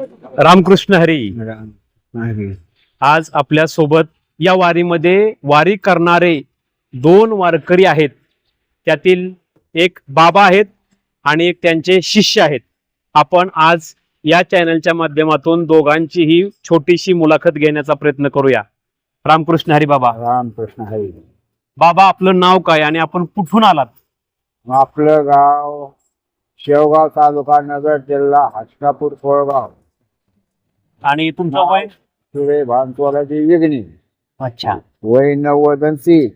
रामकृष्ण हरी. आज आपल्यासोबत या वारीमध्ये वारी करणारे दोन वारकरी आहेत. त्यातील एक बाबा आहेत आणि एक त्यांचे शिष्य आहेत. आपण आज या चॅनलच्या माध्यमातून दोघांचीही छोटीशी मुलाखत घेण्याचा प्रयत्न करूया. रामकृष्ण हरी बाबा. रामकृष्ण हरी. बाबा आपलं नाव काय आणि आपण कुठून आलात? आपलं गाव शेवगाव तालुका नगर जिल्हा हसनापूर कोळगाव. आणि तुमचं वय? सुरे विघ्नी अच्छा. वय नव्वद आणि तीन.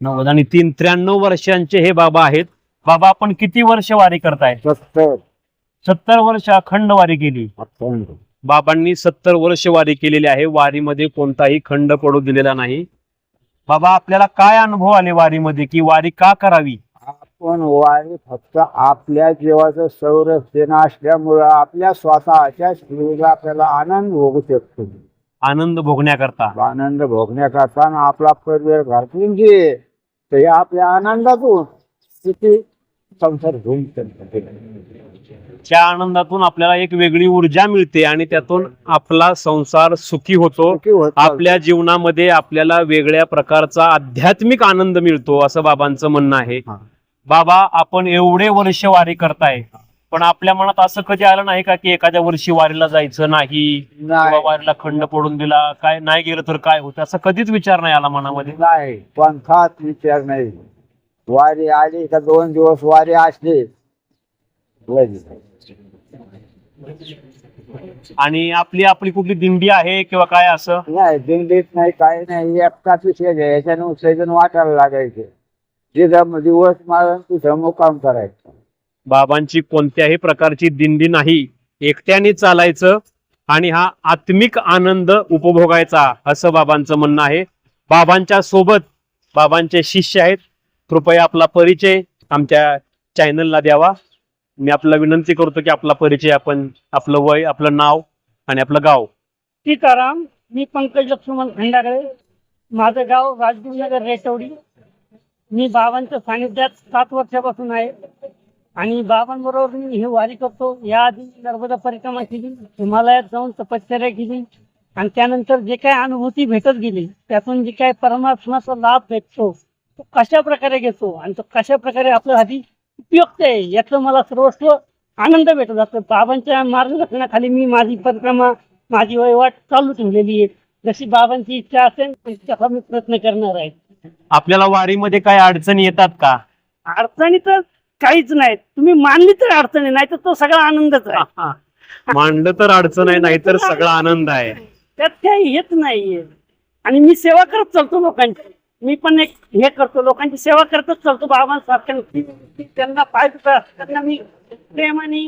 नव्वद आणि तीन त्र्याण्णव वर्षांचे हे बाबा आहेत. बाबा आपण किती वर्ष वारी करताय? सत्तर. सत्तर वर्ष अखंड वारी केली. अखंड. बाबांनी सत्तर वर्ष वारी केलेली आहे. वारीमध्ये कोणताही खंड पडू दिलेला नाही. बाबा आपल्याला काय अनुभव आले वारीमध्ये की वारी का करावी? आपण वारी फक्त आपल्या जीवाचं संरक्षण असल्यामुळं आपल्या स्वतःच्या शरीराला आपल्याला आनंद भोगू शकतो. आनंद भोगण्याकरता. आनंद भोगण्याकरता आणि आपला परिवार घातून घे तर आपल्या आनंदातून किती संसार घेऊन त्या आनंदातून आपल्याला एक वेगळी ऊर्जा मिळते आणि त्यातून आपला संसार सुखी होतो. आपल्या जीवनामध्ये आपल्याला वेगळ्या प्रकारचा आध्यात्मिक आनंद मिळतो असं बाबांचं म्हणणं आहे. बाबा आपण एवढे वर्ष वारी करताय. पण आपल्या मनात असं कधी आलं नाही का की एखाद्या वर्षी वारीला जायचं नाही? किंवा वारीला खंड पडून दिला काय नाही गेलं तर काय होतं? असं कधीच विचार नाही आला मनामध्ये? नाही पंथात विचार नाही. वारी आली का दोन दिवस वारी असली. आणि आपली आपली कुठली दिंडी आहे किंवा काय असं? नाही दिंडीत नाही काही नाही. एकटाच विषय घ्यायचा सैजन वाटायला लागायचे. जिथं दिवस मारून तिथं मुक्काम करायचं. बाबांची कोणत्याही प्रकारची दिंडी नाही. एकट्याने चालायचं आणि हा आत्मिक आनंद उपभोगायचा असं बाबांचं म्हणणं आहे. बाबांच्या सोबत बाबांचे शिष्य आहेत. कृपया आपला परिचय आमच्या चॅनलला द्यावा. मी आपल्याला विनंती करतो की आपला परिचय आपण आपलं वय आपलं नाव आणि आपलं गाव. सीताराम मी पंकज लक्ष्मण खंडागळे. माझं गाव राजगुरुनगर रेटवडी मी बाबांच्या सानिध्यात सात वर्षापासून आहे. आणि बाबांबरोबर मी हे वारी करतो. या आधी नर्मदा परिक्रमा केली हिमालयात जाऊन तपश्चर्या केली आणि त्यानंतर जे काय अनुभूती भेटत गेली त्यातून जे काय परमात्माचा लाभ भेटतो तो कशा प्रकारे घेतो आणि तो कशा प्रकारे आपल्यासाठी उपयुक्त आहे याचं मला सर्वस्व आनंद भेटत जातो बाबांच्या मार्गदर्शनाखाली मी माझी परिक्रमा माझी वहिवाट चालू ठेवलेली आहे. जशी बाबांची इच्छा असेल तसा मी प्रयत्न करणार आहे. आपल्याला वारीमध्ये काय अडचणी येतात का? अडचणी तर काहीच नाहीत. तुम्ही मानली तर अडचणी नाही तर तो सगळा आनंदच आहे. मांडलं तर अडचण आहे नाहीतर सगळा आनंद आहे. त्यात काही हेच नाहीये. आणि मी सेवा करत चालतो लोकांची. मी पण एक हे करतो लोकांची सेवा करतच चालतो बाबांसारख्या त्यांना दुखतात, त्यांना मी प्रेमाने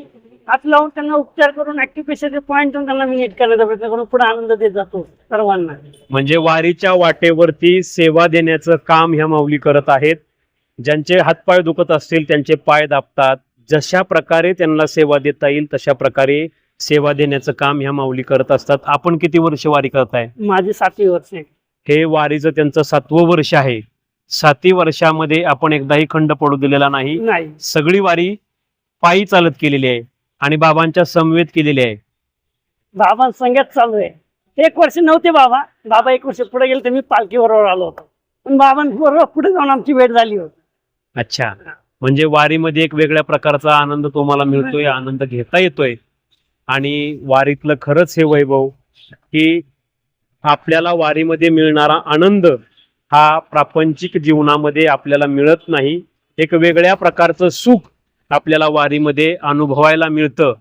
हात लावून त्यांना उपचार करून ऍक्टिव्ह पॉईंट त्यांना मी नीट करण्याचा प्रयत्न करून पुढे आनंद देत जातो सर्वांना. म्हणजे वारीच्या वाटेवरती सेवा देण्याचं काम ह्या माऊली करत आहेत. ज्यांचे हातपाय दुखत असतील त्यांचे पाय दाबतात. जशा प्रकारे त्यांना सेवा देता येईल तशा प्रकारे सेवा देण्याचं काम ह्या माऊली करत असतात. आपण किती वर्ष वारी करताय? माझी सातवी वर्ष हे वारीचं त्यांचं सातवं वर्ष आहे. साती वर्षामध्ये आपण एकदाही खंड पडू दिलेला नाही. नाही. सगळी वारी पायी चालत केलेली आहे. आणि बाबांच्या समवेत केलेली आहे. बाबा संगत चालू आहे. एक वर्ष नव्हते बाबा. बाबा एक वर्ष पुढे गेले तर मी पालखीबरोबर आलो होतो. पण बाबांबरोबर पुढे जाऊन आमची भेट झाली होती. अच्छा. म्हणजे वारीमध्ये एक वेगळ्या प्रकारचा आनंद तुम्हाला मिळतोय आनंद घेता येतोय. आणि वारीतलं खरंच हे वैभव की आपल्याला वारीमध्ये मिळणारा आनंद हा प्रापंचिक जीवनामध्ये आपल्याला मिळत नाही. एक वेगळ्या प्रकारचं सुख आपल्याला वारीमध्ये अनुभवायला मिळतं.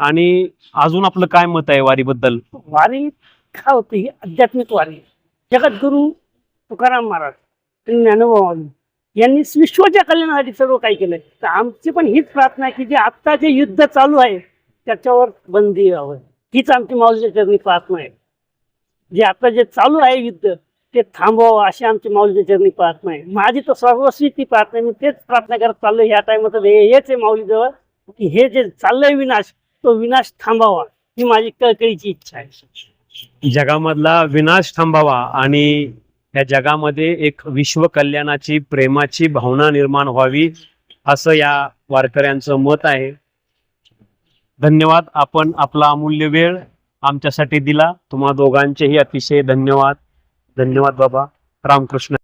आणि अजून आपलं काय मत आहे वारीबद्दल? वारी काय होती? ही आध्यात्मिक वारी. जगद्गुरु तुकाराम महाराज आणि ज्ञानोबा यांनी विश्वाच्या कल्याणासाठी सर्व काही केलंय. तर आमची पण हीच प्रार्थना आहे की जे आत्ता जे युद्ध चालू आहे त्याच्यावर बंदी यावं हीच आमची माऊलीच्या चरणी प्रार्थना आहे. जे आता जे चालू आहे युद्ध ते थांबवावं अशी आमची माऊलीच्या चरणी प्रार्थना आहे. माझी तर सर्वस्वी ती प्रार्थना आहे. मी तेच प्रार्थना करत चाललो ह्या टायमात हेच आहे माऊलीजवळ. की हे जे चाललंय विनाश तो विनाश थांबावा ही माझी कळकळीची इच्छा आहे. जगामधला विनाश थांबावा आणि या जगामध्ये एक विश्व कल्याणाची प्रेमाची भावना निर्माण व्हावी असं या वारकऱ्यांचं मत आहे. धन्यवाद. आपण आपला अमूल्य वेळ आमच्यासाठी दिला. तुम्हा दोघांचेही अतिशय धन्यवाद. धन्यवाद बाबा. रामकृष्ण.